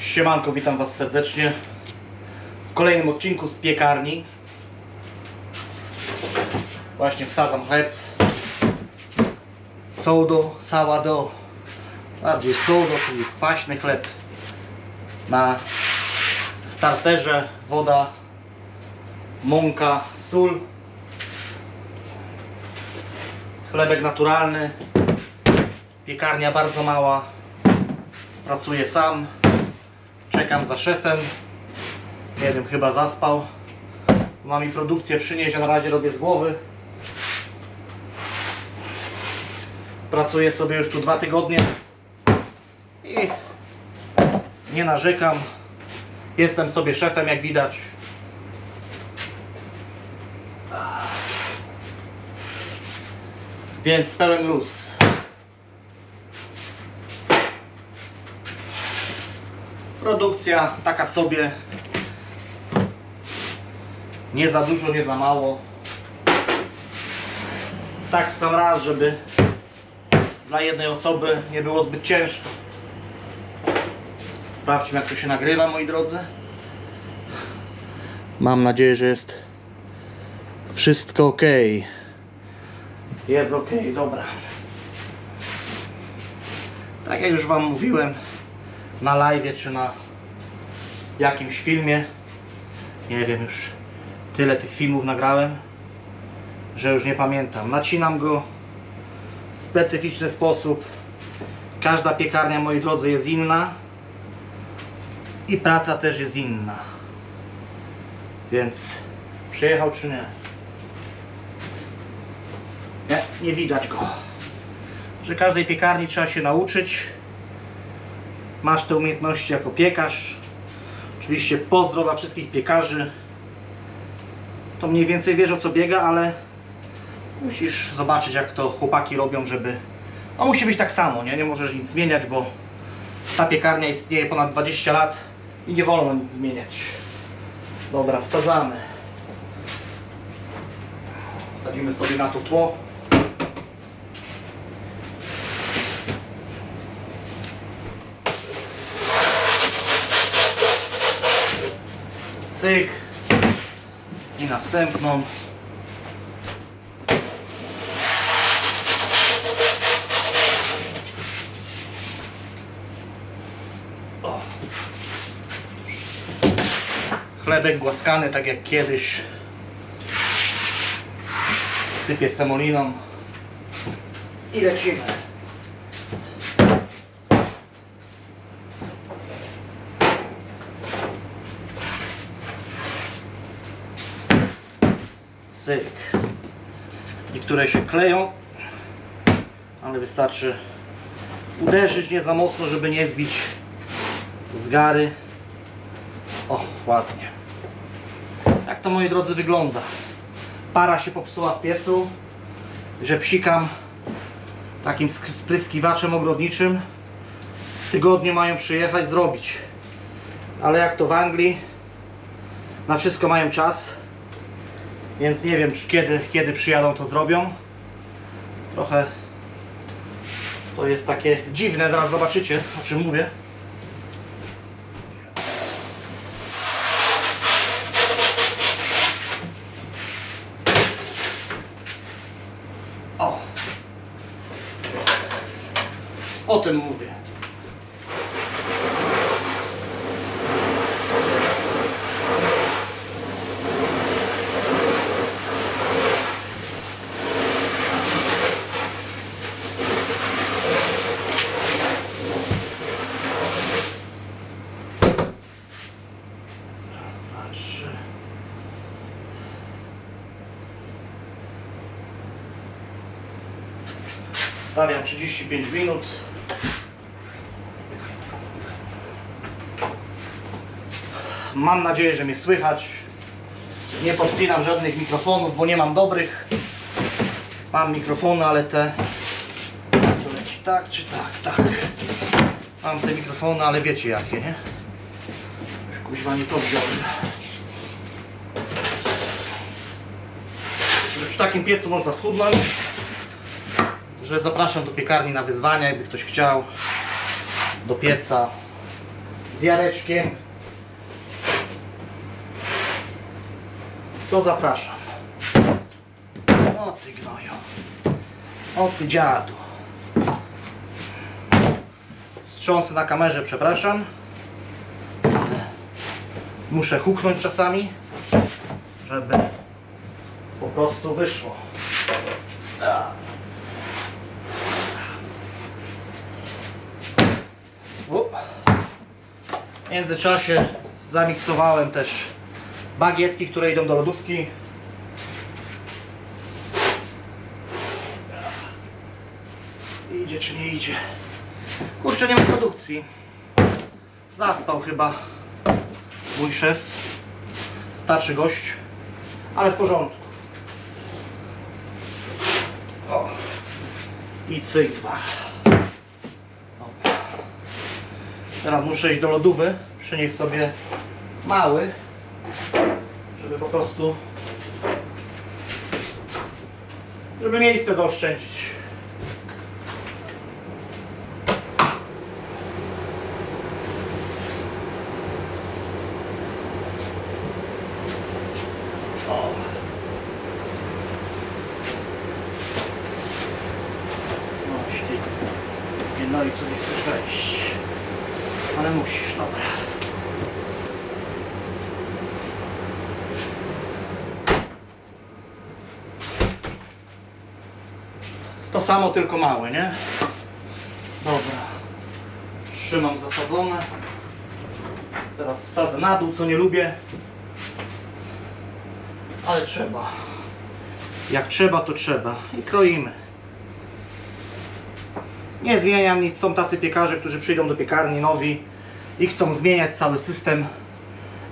Siemanko, witam Was serdecznie w kolejnym odcinku z piekarni. Właśnie wsadzam chleb. Sodo, sourdough. Bardziej sodo, czyli kwaśny chleb. Na starterze woda, mąka, sól. Chlebek naturalny. Piekarnia bardzo mała. Pracuję sam. Czekam za szefem. Wiem, chyba zaspał. Ma mi produkcję przynieść, a na razie robię z głowy. Pracuję sobie już tu dwa tygodnie. I nie narzekam. Jestem sobie szefem, jak widać. Więc pełen luz. Produkcja taka sobie. Nie za dużo, nie za mało. Tak w sam raz, żeby dla jednej osoby nie było zbyt ciężko. Sprawdźmy jak to się nagrywa, moi drodzy. Mam nadzieję, że jest wszystko ok. Jest ok, dobra. Tak jak już Wam mówiłem na live czy na jakimś filmie, nie wiem już tyle tych filmów nagrałem, że już nie pamiętam. Nacinam go w specyficzny sposób. Każda piekarnia, moi drodzy, jest inna i praca też jest inna. Więc przyjechał czy nie? Nie, nie widać go. Że każdej piekarni trzeba się nauczyć. Masz te umiejętności jako piekarz. Oczywiście pozdro dla wszystkich piekarzy. To mniej więcej wiesz o co biega, ale musisz zobaczyć jak to chłopaki robią, żeby... No musi być tak samo, nie? Nie możesz nic zmieniać, bo ta piekarnia istnieje ponad 20 lat i nie wolno nic zmieniać. Dobra, wsadzamy. Wsadzimy sobie na to tło. Cyk. I następną. O. Chlebek głaskany tak jak kiedyś. Sypię semoliną. I lecimy. Cyk. Niektóre się kleją, ale wystarczy uderzyć nie za mocno, żeby nie zbić z gary. O, ładnie. Tak to moi drodzy wygląda. Para się popsuła w piecu, że psikam takim sk- spryskiwaczem ogrodniczym. W tygodniu mają przyjechać zrobić. Ale jak to w Anglii, na wszystko mają czas. Więc nie wiem, czy kiedy, kiedy przyjadą, to zrobią. Trochę to jest takie dziwne, zaraz zobaczycie, o czym mówię. O! O tym mówię. Raz, dwa, trzy. Stawiam 35 minut. Mam nadzieję, że mnie słychać. Nie podpinam żadnych mikrofonów, bo nie mam dobrych. Mam mikrofony, ale te. To leci tak czy tak, tak. Mam te mikrofony, ale wiecie jakie, nie? Już kuźwa nie to wziąłem. Już w takim piecu można schudnąć. Że zapraszam do piekarni na wyzwania, jakby ktoś chciał. Do pieca. z Jareczkiem, to zapraszam. O ty gnoju. O ty dziadu. Wstrząsy na kamerze, przepraszam. Muszę huknąć czasami, żeby po prostu wyszło. W międzyczasie zamiksowałem też bagietki, które idą do lodówki. Idzie czy nie idzie? Kurczę, nie ma produkcji. Zaspał chyba mój szef, starszy gość, ale w porządku. O. I cyk dwa. Dobra. Teraz muszę iść do lodówy, przynieść sobie mały, żeby po prostu żeby miejsce zaoszczędzić. O. No, świetnie. No i co nie chcesz wejść? Ale musisz, dobra. To samo, tylko małe, nie? Dobra. Trzymam zasadzone. Teraz wsadzę na dół, co nie lubię. Ale trzeba. Jak trzeba, to trzeba. I kroimy. Nie zmieniam nic. Są tacy piekarze, którzy przyjdą do piekarni nowi i chcą zmieniać cały system.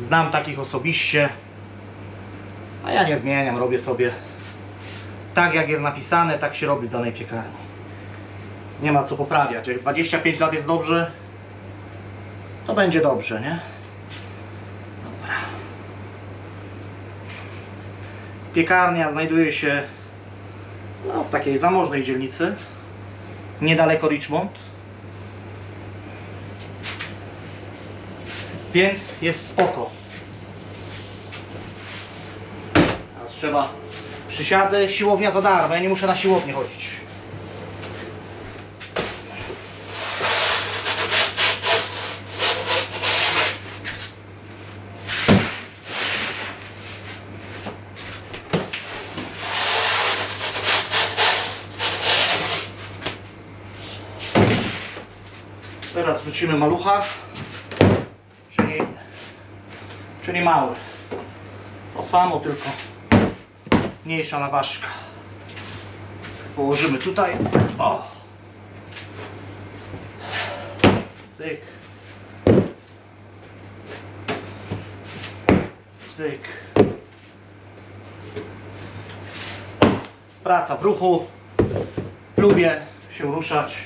Znam takich osobiście. A ja nie zmieniam, robię sobie tak jak jest napisane, tak się robi w danej piekarni. Nie ma co poprawiać. Jak 25 lat jest dobrze, to będzie dobrze, nie? Dobra. Piekarnia znajduje się no, w takiej zamożnej dzielnicy, niedaleko Richmond. Więc jest spoko. Teraz trzeba przysiady, siłownia za darmo, ja nie muszę na siłownię chodzić. Teraz wrzucimy malucha, czyli, czyli mały. To samo, tylko mniejsza naważka. Położymy tutaj. O! Cyk. Cyk. Praca w ruchu. Lubię się ruszać.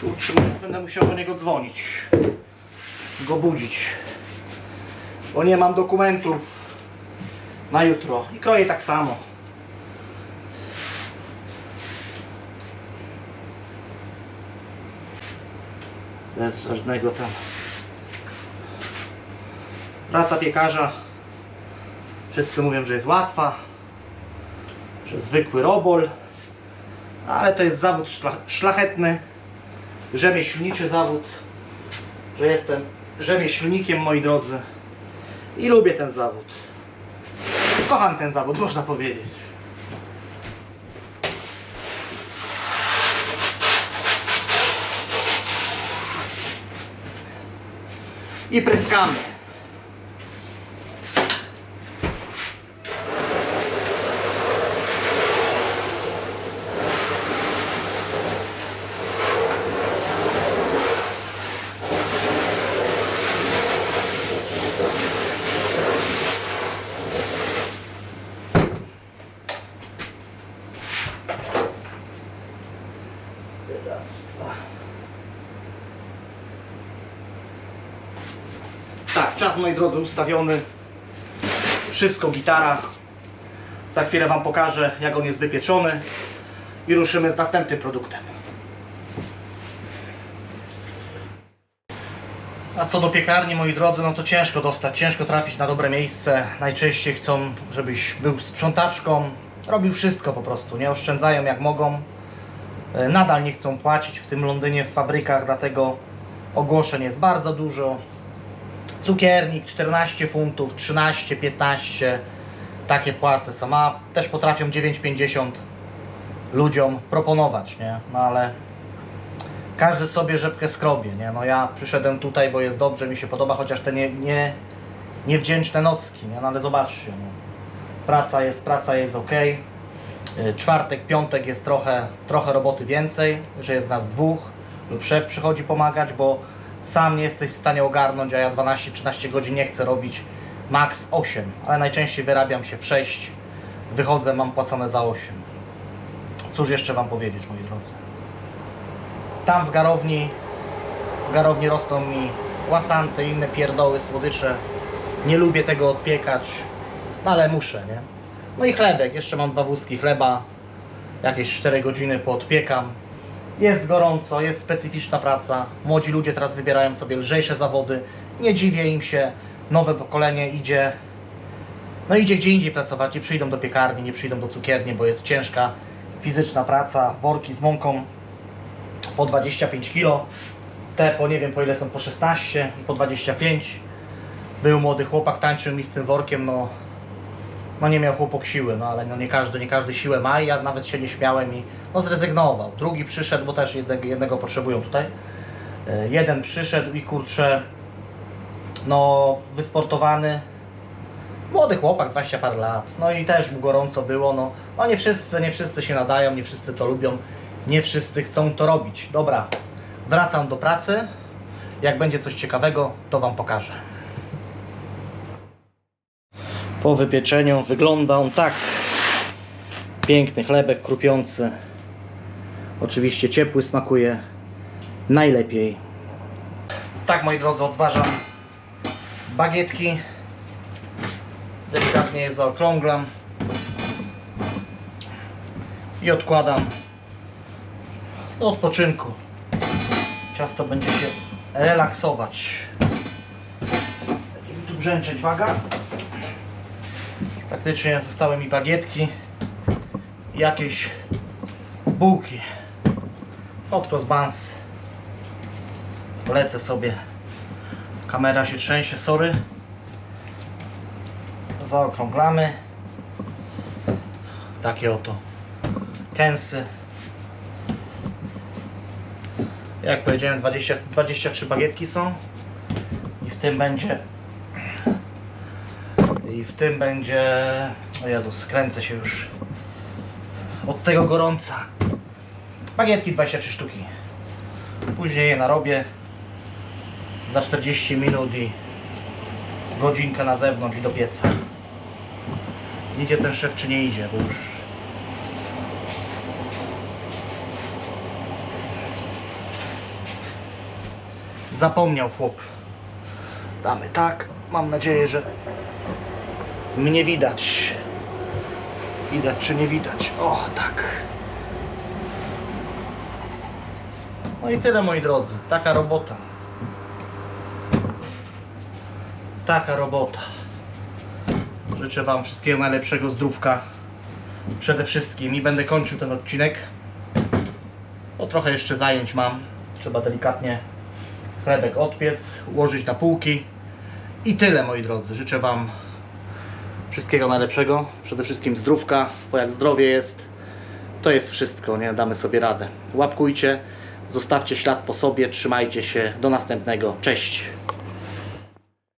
Kurczę, będę musiał do niego dzwonić. Go budzić bo nie mam dokumentów na jutro i kroję tak samo. Bez żadnego tam. Praca piekarza. Wszyscy mówią, że jest łatwa, że zwykły robol, ale to jest zawód szlach- szlachetny, rzemieślniczy zawód, że jestem rzemieślnikiem, moi drodzy. I lubię ten zawód. Kocham ten zawód, można powiedzieć. I pryskamy. Raz, dwa. Tak, czas moi drodzy ustawiony. Wszystko gitara. Za chwilę Wam pokażę jak on jest wypieczony i ruszymy z następnym produktem. A co do piekarni, moi drodzy, no to ciężko dostać, ciężko trafić na dobre miejsce. Najczęściej chcą, żebyś był sprzątaczką, robił wszystko po prostu, nie oszczędzają jak mogą. E, Nadal nie chcą płacić w tym Londynie w fabrykach, dlatego ogłoszeń jest bardzo dużo. Cukiernik 14 funtów, 13, 15, takie płace sama. Też potrafią 9,50 ludziom proponować, nie? No ale każdy sobie rzepkę skrobie, nie? No ja przyszedłem tutaj, bo jest dobrze, mi się podoba, chociaż te nie, nie, niewdzięczne nocki, nie? No ale zobaczcie, no. praca jest, praca jest ok. Czwartek, piątek jest trochę, trochę roboty więcej, że jest nas dwóch lub szef przychodzi pomagać, bo sam nie jesteś w stanie ogarnąć, a ja 12-13 godzin nie chcę robić, max 8, ale najczęściej wyrabiam się w 6, wychodzę, mam płacone za 8. Cóż jeszcze Wam powiedzieć, moi drodzy. Tam w garowni, w garowni rosną mi łasanty, inne pierdoły, słodycze. Nie lubię tego odpiekać, no ale muszę, nie? No i chlebek, jeszcze mam dwa wózki chleba, jakieś 4 godziny poodpiekam. Jest gorąco, jest specyficzna praca. Młodzi ludzie teraz wybierają sobie lżejsze zawody. Nie dziwię im się. Nowe pokolenie idzie, no idzie gdzie indziej pracować. Nie przyjdą do piekarni, nie przyjdą do cukierni, bo jest ciężka fizyczna praca. Worki z mąką po 25 kg. Te po nie wiem po ile są, po 16 i po 25. Był młody chłopak, tańczył mi z tym workiem, no no nie miał chłopak siły, no ale no nie każdy, nie każdy siłę ma i ja nawet się nie śmiałem i no zrezygnował. Drugi przyszedł, bo też jednego, jednego potrzebują tutaj. E, Jeden przyszedł i kurczę, no wysportowany, młody chłopak, 20 parę lat, no i też mu gorąco było, no, no nie wszyscy, nie wszyscy się nadają, nie wszyscy to lubią, nie wszyscy chcą to robić. Dobra, wracam do pracy, jak będzie coś ciekawego, to Wam pokażę. Po wypieczeniu wygląda on tak. Piękny chlebek krupiący. Oczywiście ciepły smakuje najlepiej. Tak moi drodzy, odważam bagietki. Delikatnie je zaokrąglam. I odkładam do odpoczynku. Ciasto będzie się relaksować. Będzie mi tu brzęczeć waga. Praktycznie zostały mi bagietki jakieś bułki. Od crossbuns. Lecę sobie. Kamera się trzęsie, sorry. Zaokrąglamy. Takie oto kęsy. Jak powiedziałem, 20, 23 bagietki są. I w tym będzie i w tym będzie. O Jezus, kręcę się już od tego gorąca. Bagietki 23 sztuki. Później je narobię za 40 minut i godzinkę na zewnątrz i do pieca. Idzie ten szef czy nie idzie, bo już zapomniał chłop. Damy tak. Mam nadzieję, że mnie widać. Widać czy nie widać? O, tak. No i tyle moi drodzy. Taka robota. Taka robota. Życzę Wam wszystkiego najlepszego zdrówka. Przede wszystkim i będę kończył ten odcinek. Bo trochę jeszcze zajęć mam. Trzeba delikatnie chlebek odpiec, ułożyć na półki. I tyle moi drodzy. Życzę Wam Wszystkiego najlepszego, przede wszystkim zdrówka, bo jak zdrowie jest, to jest wszystko, nie? Damy sobie radę. Łapkujcie, zostawcie ślad po sobie, trzymajcie się, do następnego, cześć!